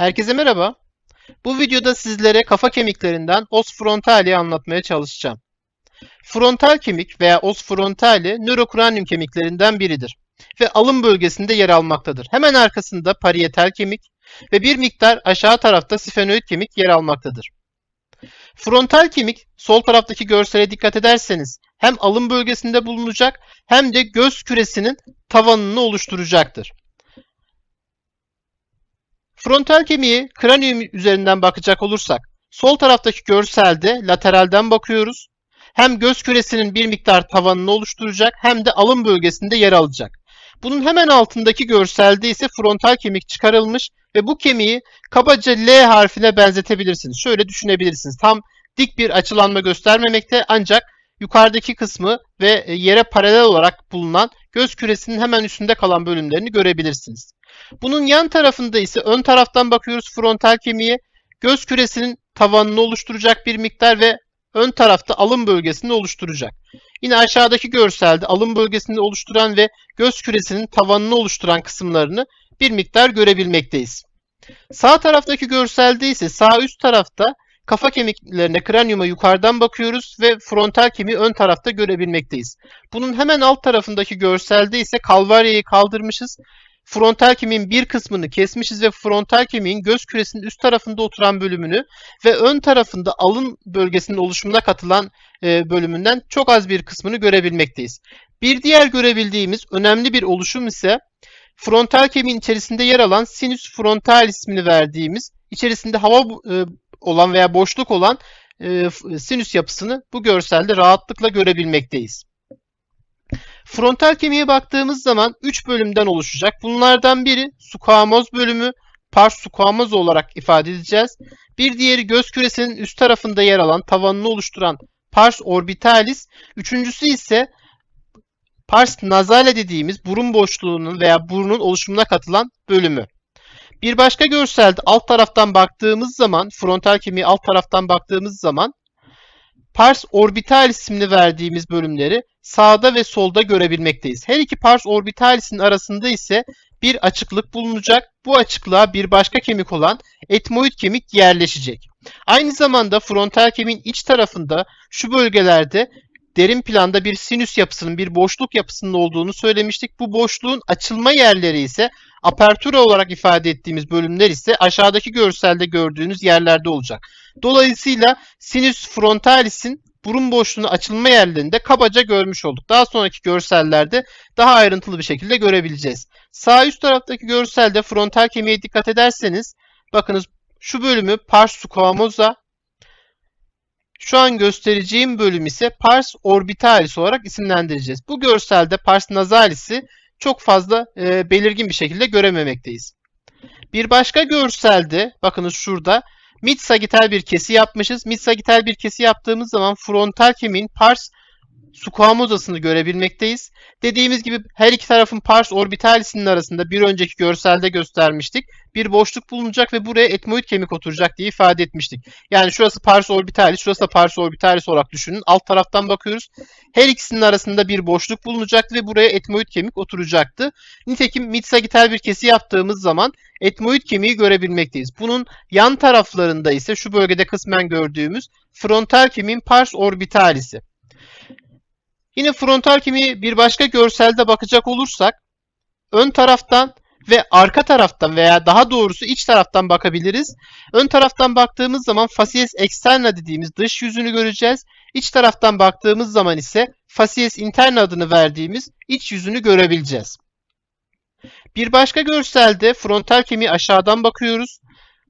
Herkese merhaba. Bu videoda sizlere kafa kemiklerinden os frontali anlatmaya çalışacağım. Frontal kemik veya os frontali nörokraniyum kemiklerinden biridir ve alın bölgesinde yer almaktadır. Hemen arkasında parietal kemik ve bir miktar aşağı tarafta sifenoid kemik yer almaktadır. Frontal kemik sol taraftaki görsele dikkat ederseniz hem alın bölgesinde bulunacak hem de göz küresinin tavanını oluşturacaktır. Frontal kemiği kranium üzerinden bakacak olursak sol taraftaki görselde lateralden bakıyoruz. Hem göz küresinin bir miktar tavanını oluşturacak hem de alın bölgesinde yer alacak. Bunun hemen altındaki görselde ise frontal kemik çıkarılmış ve bu kemiği kabaca L harfine benzetebilirsiniz. Şöyle düşünebilirsiniz. Tam dik bir açılanma göstermemekte ancak yukarıdaki kısmı ve yere paralel olarak bulunan göz küresinin hemen üstünde kalan bölümlerini görebilirsiniz. Bunun yan tarafında ise ön taraftan bakıyoruz frontal kemiğe. Göz küresinin tavanını oluşturacak bir miktar ve ön tarafta alın bölgesini oluşturacak. Yine aşağıdaki görselde alın bölgesini oluşturan ve göz küresinin tavanını oluşturan kısımlarını bir miktar görebilmekteyiz. Sağ taraftaki görselde ise sağ üst tarafta kafa kemiklerine, kranyuma yukarıdan bakıyoruz ve frontal kemiği ön tarafta görebilmekteyiz. Bunun hemen alt tarafındaki görselde ise kalvaryayı kaldırmışız frontal kemiğin bir kısmını kesmişiz ve frontal kemiğin göz küresinin üst tarafında oturan bölümünü ve ön tarafında alın bölgesinin oluşumuna katılan e, bölümünden çok az bir kısmını görebilmekteyiz. Bir diğer görebildiğimiz önemli bir oluşum ise frontal kemiğin içerisinde yer alan sinüs frontal ismini verdiğimiz içerisinde hava e, olan veya boşluk olan e, sinüs yapısını bu görselde rahatlıkla görebilmekteyiz. Frontal kemiğe baktığımız zaman 3 bölümden oluşacak. Bunlardan biri squamoz bölümü, pars squamoz olarak ifade edeceğiz. Bir diğeri göz küresinin üst tarafında yer alan tavanını oluşturan pars orbitalis. Üçüncüsü ise pars nasale dediğimiz burun boşluğunun veya burnun oluşumuna katılan bölümü. Bir başka görselde alt taraftan baktığımız zaman, frontal kemiği alt taraftan baktığımız zaman pars orbital isimli verdiğimiz bölümleri sağda ve solda görebilmekteyiz. Her iki pars orbitalis'in arasında ise bir açıklık bulunacak. Bu açıklığa bir başka kemik olan etmoid kemik yerleşecek. Aynı zamanda frontal kemiğin iç tarafında şu bölgelerde derin planda bir sinüs yapısının, bir boşluk yapısının olduğunu söylemiştik. Bu boşluğun açılma yerleri ise apertura olarak ifade ettiğimiz bölümler ise aşağıdaki görselde gördüğünüz yerlerde olacak. Dolayısıyla sinüs frontalis'in burun boşluğunun açılma yerlerinde kabaca görmüş olduk. Daha sonraki görsellerde daha ayrıntılı bir şekilde görebileceğiz. Sağ üst taraftaki görselde frontal kemiğe dikkat ederseniz bakınız şu bölümü pars squamosa şu an göstereceğim bölüm ise pars orbitalis olarak isimlendireceğiz. Bu görselde pars nasalis'i çok fazla e, belirgin bir şekilde görememekteyiz. Bir başka görselde bakınız şurada mid sagital bir kesi yapmışız. Mid sagital bir kesi yaptığımız zaman frontal kemiğin pars squamosasını görebilmekteyiz. Dediğimiz gibi her iki tarafın pars orbitalisinin arasında bir önceki görselde göstermiştik. Bir boşluk bulunacak ve buraya etmoid kemik oturacak diye ifade etmiştik. Yani şurası pars orbitalis, şurası da pars orbitalis olarak düşünün. Alt taraftan bakıyoruz. Her ikisinin arasında bir boşluk bulunacaktı ve buraya etmoid kemik oturacaktı. Nitekim mid-sagital bir kesi yaptığımız zaman etmoid kemiği görebilmekteyiz. Bunun yan taraflarında ise şu bölgede kısmen gördüğümüz frontal kemiğin pars orbitalisi. Yine frontal kemiği bir başka görselde bakacak olursak ön taraftan ve arka taraftan veya daha doğrusu iç taraftan bakabiliriz. Ön taraftan baktığımız zaman facies externa dediğimiz dış yüzünü göreceğiz. İç taraftan baktığımız zaman ise facies interna adını verdiğimiz iç yüzünü görebileceğiz. Bir başka görselde frontal kemiği aşağıdan bakıyoruz.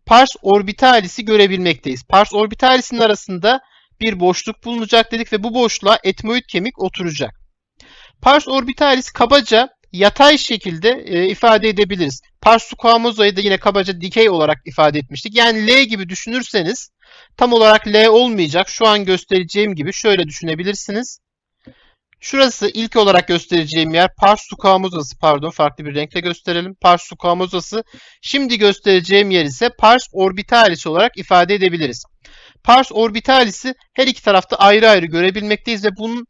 Pars orbitalis'i görebilmekteyiz. Pars orbitalis'in arasında bir boşluk bulunacak dedik ve bu boşluğa etmoid kemik oturacak. Pars orbitalis kabaca yatay şekilde e, ifade edebiliriz. Pars squamosa'yı da yine kabaca dikey olarak ifade etmiştik. Yani L gibi düşünürseniz tam olarak L olmayacak. Şu an göstereceğim gibi şöyle düşünebilirsiniz. Şurası ilk olarak göstereceğim yer pars squamosa'sı pardon farklı bir renkle gösterelim. Pars squamosa'sı. Şimdi göstereceğim yer ise pars orbitalis olarak ifade edebiliriz. Pars orbitalis'i her iki tarafta ayrı ayrı görebilmekteyiz ve bunun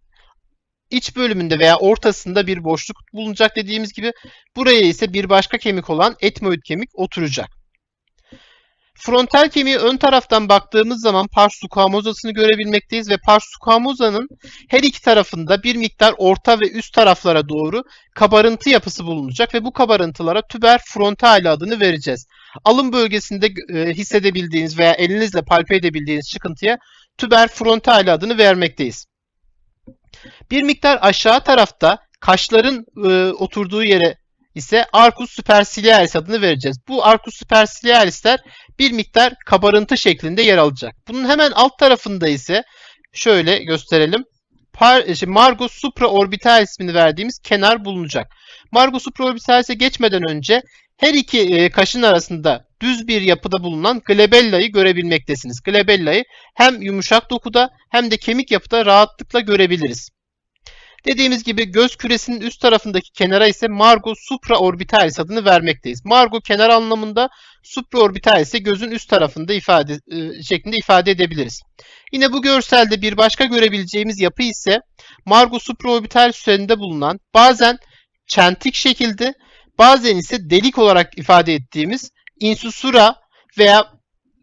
iç bölümünde veya ortasında bir boşluk bulunacak dediğimiz gibi buraya ise bir başka kemik olan etmoid kemik oturacak. Frontal kemiği ön taraftan baktığımız zaman pars squamosa'sını görebilmekteyiz ve pars squamosa'nın her iki tarafında bir miktar orta ve üst taraflara doğru kabarıntı yapısı bulunacak ve bu kabarıntılara tüber frontal adını vereceğiz. Alın bölgesinde e, hissedebildiğiniz veya elinizle palpe edebildiğiniz çıkıntıya tüber frontal adını vermekteyiz. Bir miktar aşağı tarafta kaşların e, oturduğu yere ise arcus superciliaris adını vereceğiz. Bu arcus superciliarisler bir miktar kabarıntı şeklinde yer alacak. Bunun hemen alt tarafında ise şöyle gösterelim. Par, işte Margo supraorbital ismini verdiğimiz kenar bulunacak. Margo supraorbitalis'e geçmeden önce her iki e, kaşın arasında düz bir yapıda bulunan glabella'yı görebilmektesiniz. Glabella'yı hem yumuşak dokuda hem de kemik yapıda rahatlıkla görebiliriz. Dediğimiz gibi göz küresinin üst tarafındaki kenara ise Margo supraorbitalis adını vermekteyiz. Margo kenar anlamında, supraorbitalis ise gözün üst tarafında ifade e, şeklinde ifade edebiliriz. Yine bu görselde bir başka görebileceğimiz yapı ise Margo supraorbitalis üzerinde bulunan bazen çentik şekilde bazen ise delik olarak ifade ettiğimiz insusura veya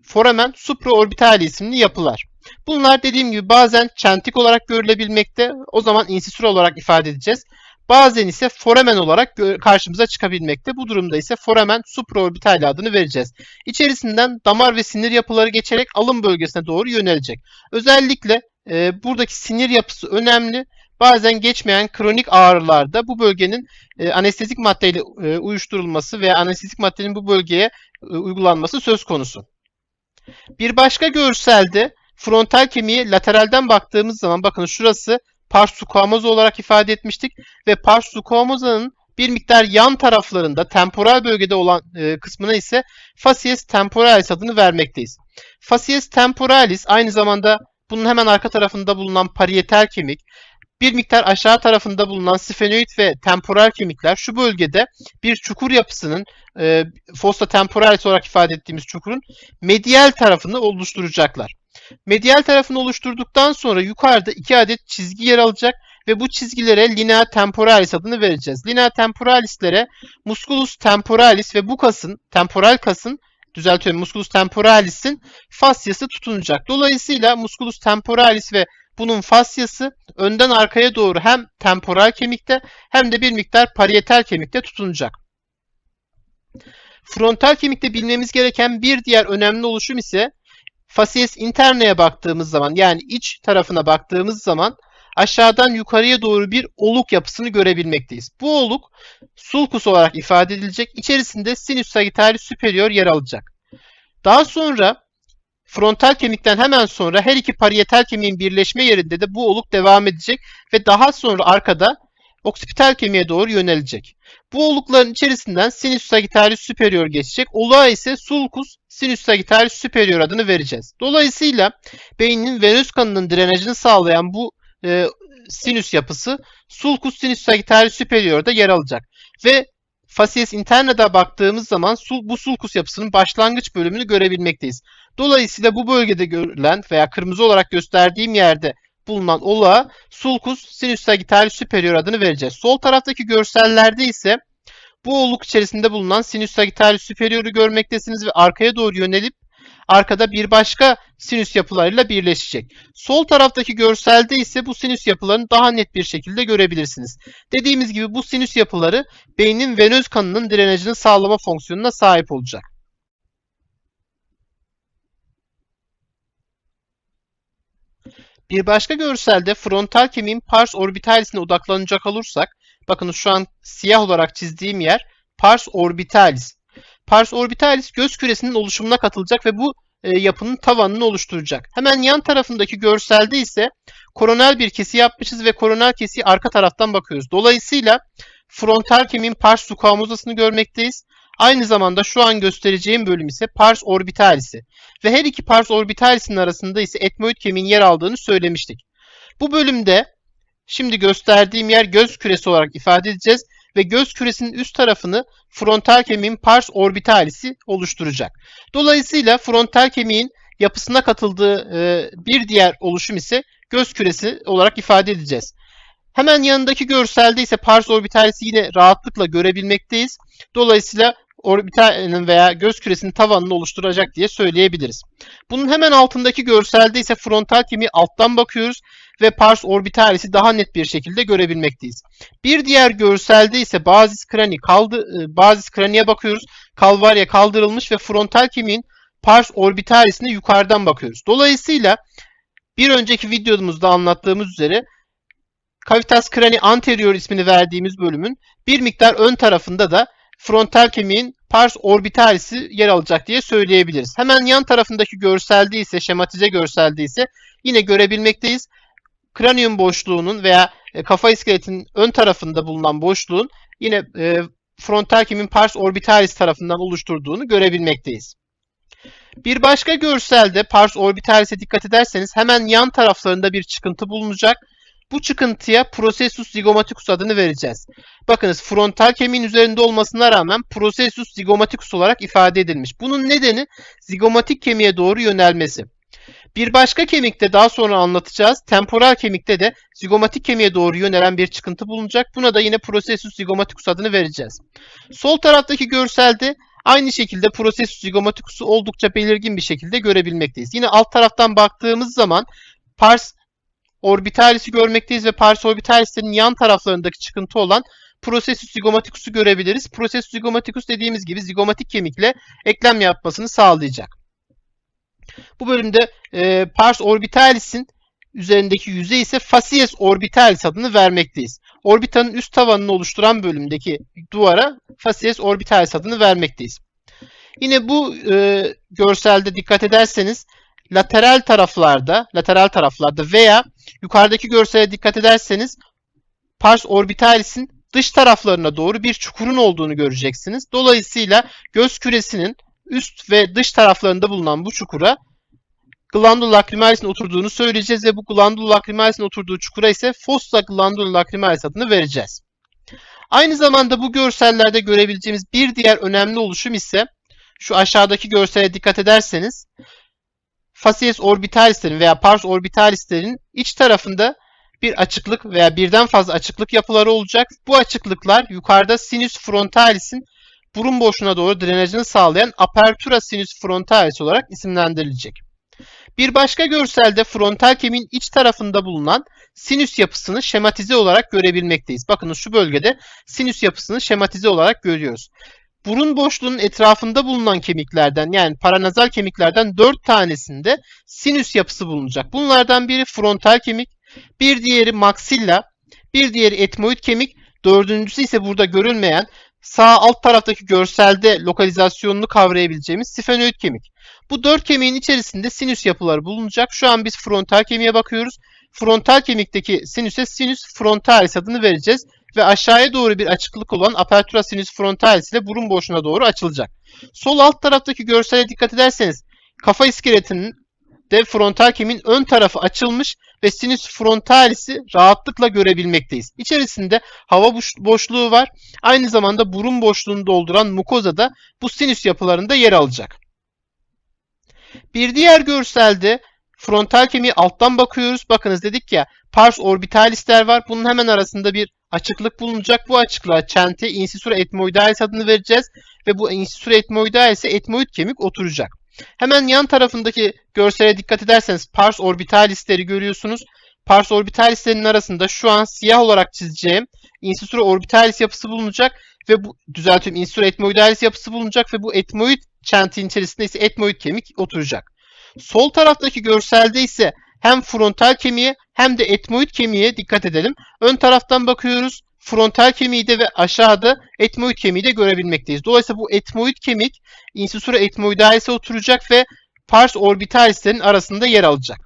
foramen supraorbitali isimli yapılar. Bunlar dediğim gibi bazen çentik olarak görülebilmekte. O zaman insisura olarak ifade edeceğiz. Bazen ise foramen olarak karşımıza çıkabilmekte. Bu durumda ise foramen supraorbital adını vereceğiz. İçerisinden damar ve sinir yapıları geçerek alın bölgesine doğru yönelecek. Özellikle e, buradaki sinir yapısı önemli. Bazen geçmeyen kronik ağrılarda bu bölgenin e, anestezik maddeyle e, uyuşturulması veya anestezik maddenin bu bölgeye e, uygulanması söz konusu. Bir başka görselde Frontal kemiğe lateralden baktığımız zaman bakın şurası pars squamosa olarak ifade etmiştik ve pars squamosa'nın bir miktar yan taraflarında temporal bölgede olan e, kısmına ise facies temporalis adını vermekteyiz. Facies temporalis aynı zamanda bunun hemen arka tarafında bulunan parietal kemik, bir miktar aşağı tarafında bulunan sphenoid ve temporal kemikler şu bölgede bir çukur yapısının e, fossa temporalis olarak ifade ettiğimiz çukurun medial tarafını oluşturacaklar. Medial tarafını oluşturduktan sonra yukarıda iki adet çizgi yer alacak ve bu çizgilere linea temporalis adını vereceğiz. Linea temporalislere musculus temporalis ve bu kasın, temporal kasın düzeltiyorum musculus temporalis'in fasyası tutunacak. Dolayısıyla musculus temporalis ve bunun fasyası önden arkaya doğru hem temporal kemikte hem de bir miktar parietal kemikte tutunacak. Frontal kemikte bilmemiz gereken bir diğer önemli oluşum ise facies interna'ya baktığımız zaman yani iç tarafına baktığımız zaman aşağıdan yukarıya doğru bir oluk yapısını görebilmekteyiz. Bu oluk sulcus olarak ifade edilecek. İçerisinde sinus sagittarius superior yer alacak. Daha sonra frontal kemikten hemen sonra her iki parietal kemiğin birleşme yerinde de bu oluk devam edecek ve daha sonra arkada oksipital kemiğe doğru yönelecek. Bu olukların içerisinden sinus sagittarius superior geçecek. Oluğa ise sulcus sinus sagittarius superior adını vereceğiz. Dolayısıyla beynin venöz kanının drenajını sağlayan bu e, sinüs yapısı sulcus sinus sagittarius superior'da yer alacak. Ve facies interna'da baktığımız zaman bu sulcus yapısının başlangıç bölümünü görebilmekteyiz. Dolayısıyla bu bölgede görülen veya kırmızı olarak gösterdiğim yerde bulunan olağa sulcus sinus sagittarius superior adını vereceğiz. Sol taraftaki görsellerde ise bu oluk içerisinde bulunan sinüs sagittarius superior'u görmektesiniz ve arkaya doğru yönelip arkada bir başka sinüs yapılarıyla birleşecek. Sol taraftaki görselde ise bu sinüs yapılarını daha net bir şekilde görebilirsiniz. Dediğimiz gibi bu sinüs yapıları beynin venöz kanının drenajını sağlama fonksiyonuna sahip olacak. Bir başka görselde frontal kemiğin pars orbitalisine odaklanacak olursak Bakın şu an siyah olarak çizdiğim yer pars orbitalis. Pars orbitalis göz küresinin oluşumuna katılacak ve bu e, yapının tavanını oluşturacak. Hemen yan tarafındaki görselde ise koronal bir kesi yapmışız ve koronal kesiyi arka taraftan bakıyoruz. Dolayısıyla frontal kemiğin pars squamosa'sını görmekteyiz. Aynı zamanda şu an göstereceğim bölüm ise pars orbitalisi. Ve her iki pars orbitalisinin arasında ise etmoid kemiğin yer aldığını söylemiştik. Bu bölümde Şimdi gösterdiğim yer göz küresi olarak ifade edeceğiz ve göz küresinin üst tarafını frontal kemiğin pars orbitalisi oluşturacak. Dolayısıyla frontal kemiğin yapısına katıldığı e, bir diğer oluşum ise göz küresi olarak ifade edeceğiz. Hemen yanındaki görselde ise pars orbitalisi yine rahatlıkla görebilmekteyiz. Dolayısıyla orbitalinin veya göz küresinin tavanını oluşturacak diye söyleyebiliriz. Bunun hemen altındaki görselde ise frontal kemiği alttan bakıyoruz ve pars orbitalis'i daha net bir şekilde görebilmekteyiz. Bir diğer görselde ise bazis krani kaldı, e, bazis kraniye bakıyoruz. Kalvarya kaldırılmış ve frontal kemiğin pars orbitalis'ine yukarıdan bakıyoruz. Dolayısıyla bir önceki videomuzda anlattığımız üzere cavitas crani anterior ismini verdiğimiz bölümün bir miktar ön tarafında da frontal kemiğin pars orbitalis'i yer alacak diye söyleyebiliriz. Hemen yan tarafındaki görselde ise, şematize görselde ise yine görebilmekteyiz. Kranium boşluğunun veya e, kafa iskeletinin ön tarafında bulunan boşluğun yine e, frontal kemiğin pars orbitalis tarafından oluşturduğunu görebilmekteyiz. Bir başka görselde pars orbitalis'e dikkat ederseniz hemen yan taraflarında bir çıkıntı bulunacak. Bu çıkıntıya processus zygomaticus adını vereceğiz. Bakınız frontal kemiğin üzerinde olmasına rağmen processus zygomaticus olarak ifade edilmiş. Bunun nedeni zigomatik kemiğe doğru yönelmesi. Bir başka kemikte daha sonra anlatacağız. Temporal kemikte de zigomatik kemiğe doğru yönelen bir çıkıntı bulunacak. Buna da yine processus zygomaticus adını vereceğiz. Sol taraftaki görselde aynı şekilde processus zygomaticus'u oldukça belirgin bir şekilde görebilmekteyiz. Yine alt taraftan baktığımız zaman pars orbitalis'i görmekteyiz ve pars orbitalis'lerin yan taraflarındaki çıkıntı olan processus zygomaticus'u görebiliriz. Processus zygomaticus dediğimiz gibi zigomatik kemikle eklem yapmasını sağlayacak. Bu bölümde e, pars orbitalis'in üzerindeki yüzey ise facies orbitalis adını vermekteyiz. Orbitanın üst tavanını oluşturan bölümdeki duvara facies orbitalis adını vermekteyiz. Yine bu e, görselde dikkat ederseniz lateral taraflarda, lateral taraflarda veya yukarıdaki görsele dikkat ederseniz pars orbitalis'in dış taraflarına doğru bir çukurun olduğunu göreceksiniz. Dolayısıyla göz küresinin üst ve dış taraflarında bulunan bu çukura glandula lacrimalis'in oturduğunu söyleyeceğiz ve bu glandula lacrimalis'in oturduğu çukura ise fossa glandula lacrimalis adını vereceğiz. Aynı zamanda bu görsellerde görebileceğimiz bir diğer önemli oluşum ise şu aşağıdaki görsele dikkat ederseniz facies orbitalislerin veya pars orbitalislerin iç tarafında bir açıklık veya birden fazla açıklık yapıları olacak. Bu açıklıklar yukarıda sinüs frontalis'in burun boşluğuna doğru drenajını sağlayan apertura sinus frontalis olarak isimlendirilecek. Bir başka görselde frontal kemiğin iç tarafında bulunan sinüs yapısını şematize olarak görebilmekteyiz. Bakınız şu bölgede sinüs yapısını şematize olarak görüyoruz. Burun boşluğunun etrafında bulunan kemiklerden yani paranazal kemiklerden 4 tanesinde sinüs yapısı bulunacak. Bunlardan biri frontal kemik, bir diğeri maxilla, bir diğeri etmoid kemik, dördüncüsü ise burada görülmeyen sağ alt taraftaki görselde lokalizasyonunu kavrayabileceğimiz sifenoid kemik. Bu dört kemiğin içerisinde sinüs yapıları bulunacak. Şu an biz frontal kemiğe bakıyoruz. Frontal kemikteki sinüse sinüs frontalis adını vereceğiz ve aşağıya doğru bir açıklık olan apertura sinus frontalis ile burun boşluğuna doğru açılacak. Sol alt taraftaki görsele dikkat ederseniz kafa iskeletinin de frontal kemiğin ön tarafı açılmış ve sinüs frontalisi rahatlıkla görebilmekteyiz. İçerisinde hava boşluğu var. Aynı zamanda burun boşluğunu dolduran mukoza da bu sinüs yapılarında yer alacak. Bir diğer görselde frontal kemiği alttan bakıyoruz. Bakınız dedik ya pars orbitalisler var. Bunun hemen arasında bir açıklık bulunacak. Bu açıklığa çente insisura etmoidalis adını vereceğiz. Ve bu insisura etmoidalis'e etmoid kemik oturacak. Hemen yan tarafındaki görsele dikkat ederseniz pars orbitalisleri görüyorsunuz. Pars orbitalislerin arasında şu an siyah olarak çizeceğim insisura orbitalis yapısı bulunacak ve bu düzeltiyorum insisura etmoidalis yapısı bulunacak ve bu etmoid çentin içerisinde ise etmoid kemik oturacak. Sol taraftaki görselde ise hem frontal kemiğe hem de etmoid kemiğe dikkat edelim. Ön taraftan bakıyoruz. Frontal kemiği de ve aşağıda etmoid kemiği de görebilmekteyiz. Dolayısıyla bu etmoid kemik insisura etmoidalis'e oturacak ve pars orbitalislerin arasında yer alacak.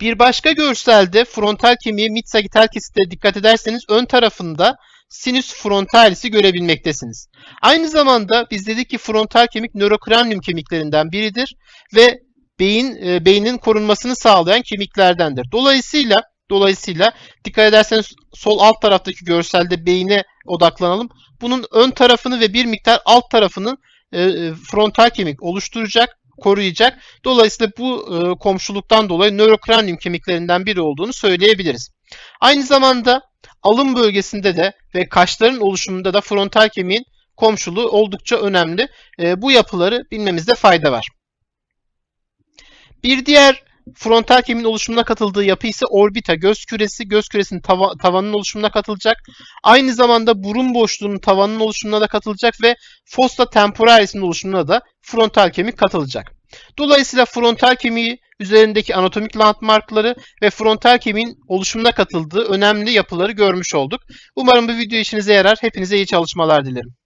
Bir başka görselde frontal kemiği mid sagittal kesite dikkat ederseniz ön tarafında sinüs frontalis'i görebilmektesiniz. Aynı zamanda biz dedik ki frontal kemik nörokranium kemiklerinden biridir ve beyin e, beynin korunmasını sağlayan kemiklerdendir. Dolayısıyla dolayısıyla dikkat ederseniz sol alt taraftaki görselde beyine odaklanalım. Bunun ön tarafını ve bir miktar alt tarafını e, e frontal kemik oluşturacak koruyacak. Dolayısıyla bu e, komşuluktan dolayı nörokranium kemiklerinden biri olduğunu söyleyebiliriz. Aynı zamanda alın bölgesinde de ve kaşların oluşumunda da frontal kemiğin komşuluğu oldukça önemli. E, bu yapıları bilmemizde fayda var. Bir diğer frontal kemiğin oluşumuna katıldığı yapı ise orbita göz küresi. Göz küresinin tava- tavanının oluşumuna katılacak. Aynı zamanda burun boşluğunun tavanının oluşumuna da katılacak ve fossa temporalis'in oluşumuna da frontal kemik katılacak. Dolayısıyla frontal kemiği üzerindeki anatomik landmarkları ve frontal kemiğin oluşumuna katıldığı önemli yapıları görmüş olduk. Umarım bu video işinize yarar. Hepinize iyi çalışmalar dilerim.